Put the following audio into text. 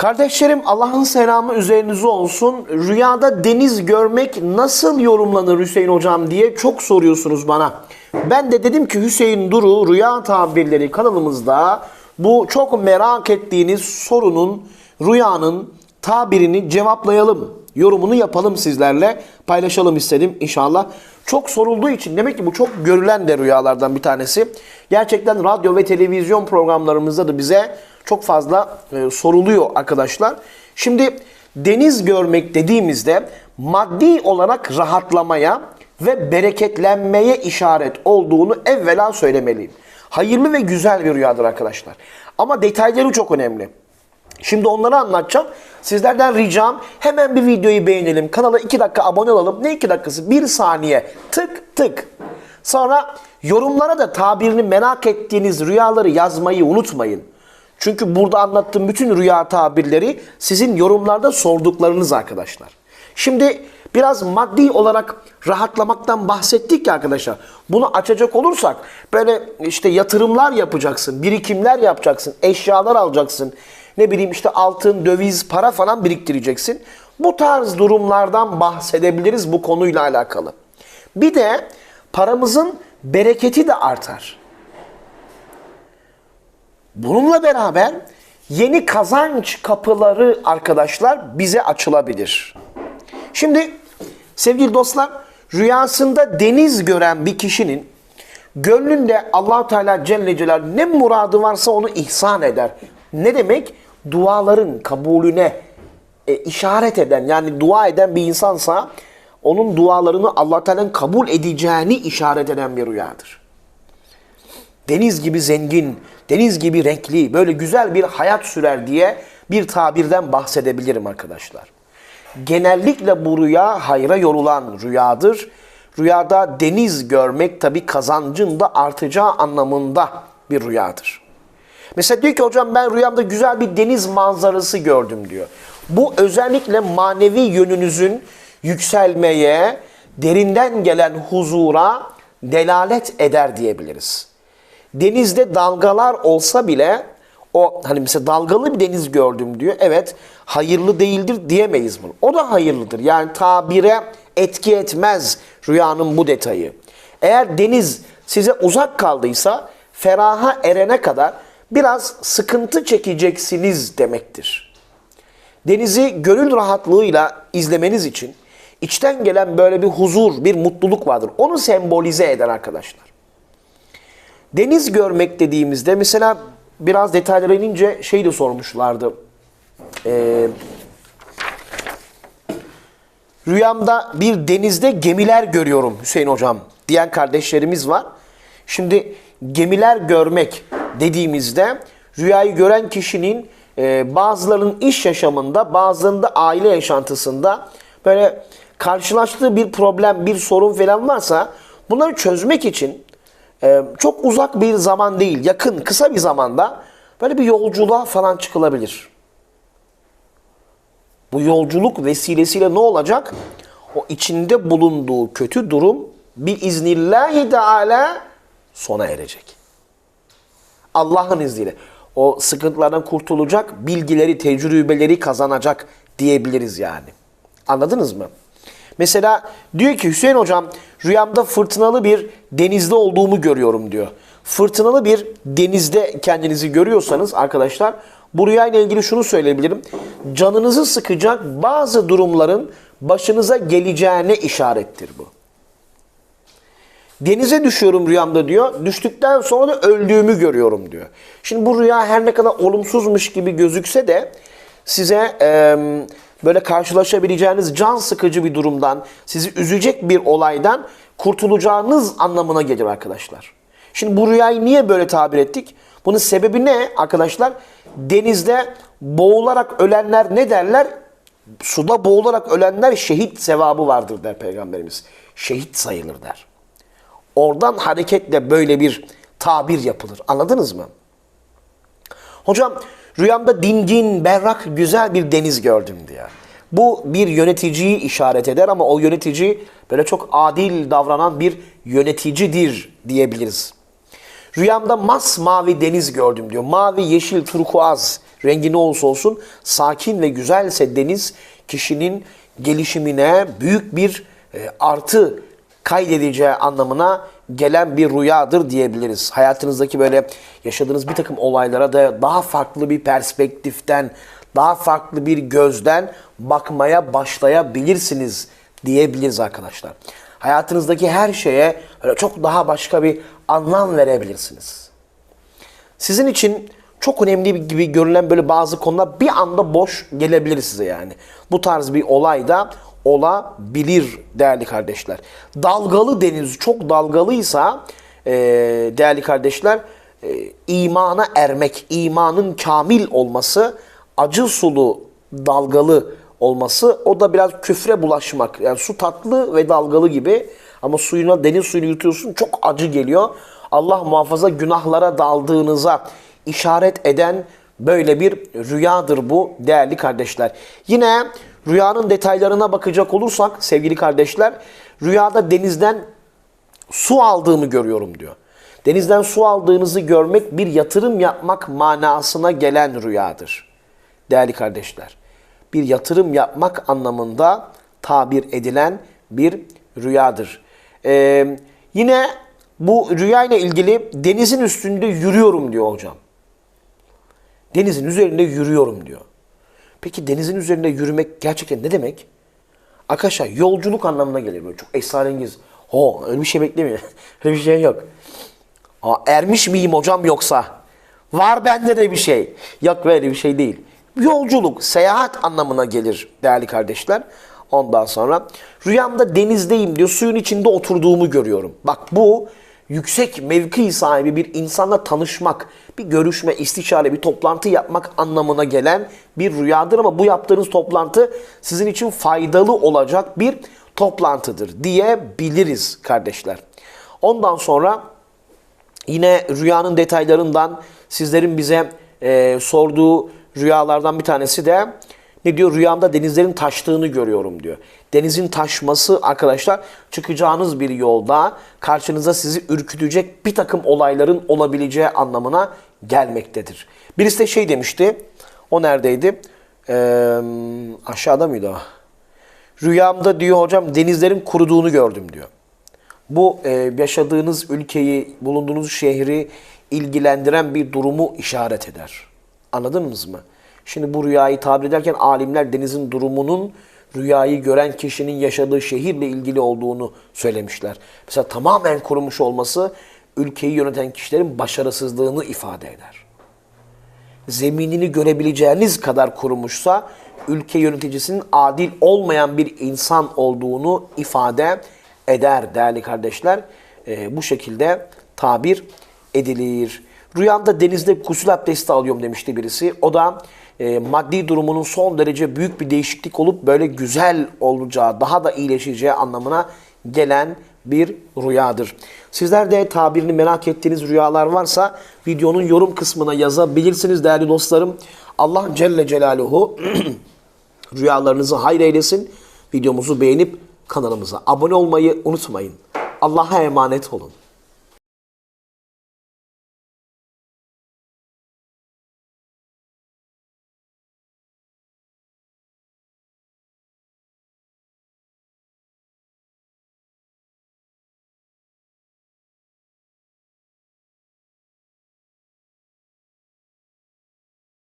Kardeşlerim Allah'ın selamı üzerinize olsun. Rüyada deniz görmek nasıl yorumlanır Hüseyin hocam diye çok soruyorsunuz bana. Ben de dedim ki Hüseyin Duru Rüya Tabirleri kanalımızda bu çok merak ettiğiniz sorunun, rüyanın tabirini cevaplayalım. Yorumunu yapalım sizlerle. Paylaşalım istedim inşallah. Çok sorulduğu için demek ki bu çok görülen de rüyalardan bir tanesi. Gerçekten radyo ve televizyon programlarımızda da bize çok fazla e, soruluyor arkadaşlar. Şimdi deniz görmek dediğimizde maddi olarak rahatlamaya ve bereketlenmeye işaret olduğunu evvela söylemeliyim. Hayırlı ve güzel bir rüyadır arkadaşlar. Ama detayları çok önemli. Şimdi onları anlatacağım. Sizlerden ricam hemen bir videoyu beğenelim. Kanala 2 dakika abone olalım. Ne 2 dakikası? 1 saniye. Tık tık. Sonra yorumlara da tabirini merak ettiğiniz rüyaları yazmayı unutmayın. Çünkü burada anlattığım bütün rüya tabirleri sizin yorumlarda sorduklarınız arkadaşlar. Şimdi biraz maddi olarak rahatlamaktan bahsettik ya arkadaşlar. Bunu açacak olursak böyle işte yatırımlar yapacaksın, birikimler yapacaksın, eşyalar alacaksın. Ne bileyim işte altın, döviz, para falan biriktireceksin. Bu tarz durumlardan bahsedebiliriz bu konuyla alakalı. Bir de paramızın bereketi de artar. Bununla beraber yeni kazanç kapıları arkadaşlar bize açılabilir. Şimdi sevgili dostlar rüyasında deniz gören bir kişinin gönlünde allah Teala Celle Celal ne muradı varsa onu ihsan eder. Ne demek? Duaların kabulüne e, işaret eden yani dua eden bir insansa onun dualarını allah Teala'nın kabul edeceğini işaret eden bir rüyadır deniz gibi zengin, deniz gibi renkli, böyle güzel bir hayat sürer diye bir tabirden bahsedebilirim arkadaşlar. Genellikle bu rüya hayra yorulan rüyadır. Rüyada deniz görmek tabi kazancın da artacağı anlamında bir rüyadır. Mesela diyor ki hocam ben rüyamda güzel bir deniz manzarası gördüm diyor. Bu özellikle manevi yönünüzün yükselmeye, derinden gelen huzura delalet eder diyebiliriz denizde dalgalar olsa bile o hani mesela dalgalı bir deniz gördüm diyor. Evet hayırlı değildir diyemeyiz bunu. O da hayırlıdır. Yani tabire etki etmez rüyanın bu detayı. Eğer deniz size uzak kaldıysa feraha erene kadar biraz sıkıntı çekeceksiniz demektir. Denizi gönül rahatlığıyla izlemeniz için içten gelen böyle bir huzur, bir mutluluk vardır. Onu sembolize eder arkadaşlar. Deniz görmek dediğimizde mesela biraz detaylara inince şey de sormuşlardı. Ee, rüyamda bir denizde gemiler görüyorum Hüseyin hocam diyen kardeşlerimiz var. Şimdi gemiler görmek dediğimizde rüyayı gören kişinin e, bazılarının iş yaşamında bazılarında aile yaşantısında böyle karşılaştığı bir problem, bir sorun falan varsa bunları çözmek için ee, çok uzak bir zaman değil, yakın, kısa bir zamanda böyle bir yolculuğa falan çıkılabilir. Bu yolculuk vesilesiyle ne olacak? O içinde bulunduğu kötü durum bir iznillahi teala sona erecek. Allah'ın izniyle. O sıkıntılardan kurtulacak, bilgileri, tecrübeleri kazanacak diyebiliriz yani. Anladınız mı? Mesela diyor ki Hüseyin hocam rüyamda fırtınalı bir denizde olduğumu görüyorum diyor. Fırtınalı bir denizde kendinizi görüyorsanız arkadaşlar bu rüyayla ilgili şunu söyleyebilirim. Canınızı sıkacak bazı durumların başınıza geleceğine işarettir bu. Denize düşüyorum rüyamda diyor. Düştükten sonra da öldüğümü görüyorum diyor. Şimdi bu rüya her ne kadar olumsuzmuş gibi gözükse de size e, böyle karşılaşabileceğiniz can sıkıcı bir durumdan, sizi üzecek bir olaydan kurtulacağınız anlamına gelir arkadaşlar. Şimdi bu rüyayı niye böyle tabir ettik? Bunun sebebi ne arkadaşlar? Denizde boğularak ölenler ne derler? Suda boğularak ölenler şehit sevabı vardır der Peygamberimiz. Şehit sayılır der. Oradan hareketle böyle bir tabir yapılır. Anladınız mı? Hocam rüyamda dingin, berrak, güzel bir deniz gördüm diyor. Bu bir yöneticiyi işaret eder ama o yönetici böyle çok adil davranan bir yöneticidir diyebiliriz. Rüyamda masmavi deniz gördüm diyor. Mavi, yeşil, turkuaz rengi ne olursa olsun sakin ve güzelse deniz kişinin gelişimine büyük bir e, artı kaydedeceği anlamına gelen bir rüyadır diyebiliriz. Hayatınızdaki böyle yaşadığınız bir takım olaylara da daha farklı bir perspektiften, daha farklı bir gözden bakmaya başlayabilirsiniz diyebiliriz arkadaşlar. Hayatınızdaki her şeye öyle çok daha başka bir anlam verebilirsiniz. Sizin için çok önemli gibi görülen böyle bazı konular bir anda boş gelebilir size yani. Bu tarz bir olay da olabilir değerli kardeşler. Dalgalı deniz çok dalgalıysa e, değerli kardeşler e, imana ermek, imanın kamil olması, acı sulu dalgalı olması o da biraz küfre bulaşmak. Yani su tatlı ve dalgalı gibi ama suyuna deniz suyunu yutuyorsun çok acı geliyor. Allah muhafaza günahlara daldığınıza işaret eden böyle bir rüyadır bu değerli kardeşler. Yine rüyanın detaylarına bakacak olursak sevgili kardeşler rüyada denizden su aldığımı görüyorum diyor. Denizden su aldığınızı görmek bir yatırım yapmak manasına gelen rüyadır. Değerli kardeşler, bir yatırım yapmak anlamında tabir edilen bir rüyadır. Ee, yine bu rüya ile ilgili denizin üstünde yürüyorum diyor hocam. Denizin üzerinde yürüyorum diyor. Peki denizin üzerinde yürümek gerçekten ne demek? Arkadaşlar yolculuk anlamına gelir böyle çok esrarengiz. Ho öyle bir şey beklemiyor. öyle bir şey yok. Aa, ermiş miyim hocam yoksa? Var bende de bir şey. Yok böyle bir şey değil. Yolculuk, seyahat anlamına gelir değerli kardeşler. Ondan sonra rüyamda denizdeyim diyor. Suyun içinde oturduğumu görüyorum. Bak bu yüksek mevki sahibi bir insanla tanışmak, bir görüşme, istişare, bir toplantı yapmak anlamına gelen bir rüyadır ama bu yaptığınız toplantı sizin için faydalı olacak bir toplantıdır diyebiliriz kardeşler. Ondan sonra yine rüyanın detaylarından sizlerin bize e, sorduğu rüyalardan bir tanesi de ne diyor? Rüyamda denizlerin taştığını görüyorum diyor. Denizin taşması arkadaşlar çıkacağınız bir yolda karşınıza sizi ürkütecek bir takım olayların olabileceği anlamına gelmektedir. Birisi de şey demişti. O neredeydi? Ee, aşağıda mıydı o? Rüyamda diyor hocam denizlerin kuruduğunu gördüm diyor. Bu e, yaşadığınız ülkeyi, bulunduğunuz şehri ilgilendiren bir durumu işaret eder. Anladınız mı? Şimdi bu rüyayı tabir ederken alimler denizin durumunun rüyayı gören kişinin yaşadığı şehirle ilgili olduğunu söylemişler. Mesela tamamen kurumuş olması ülkeyi yöneten kişilerin başarısızlığını ifade eder. Zeminini görebileceğiniz kadar kurumuşsa ülke yöneticisinin adil olmayan bir insan olduğunu ifade eder değerli kardeşler. Ee, bu şekilde tabir edilir. Rüyamda denizde gusül abdesti alıyorum demişti birisi. O da e, maddi durumunun son derece büyük bir değişiklik olup böyle güzel olacağı, daha da iyileşeceği anlamına gelen bir rüyadır. Sizler de tabirini merak ettiğiniz rüyalar varsa videonun yorum kısmına yazabilirsiniz değerli dostlarım. Allah Celle Celaluhu rüyalarınızı hayır eylesin. Videomuzu beğenip kanalımıza abone olmayı unutmayın. Allah'a emanet olun.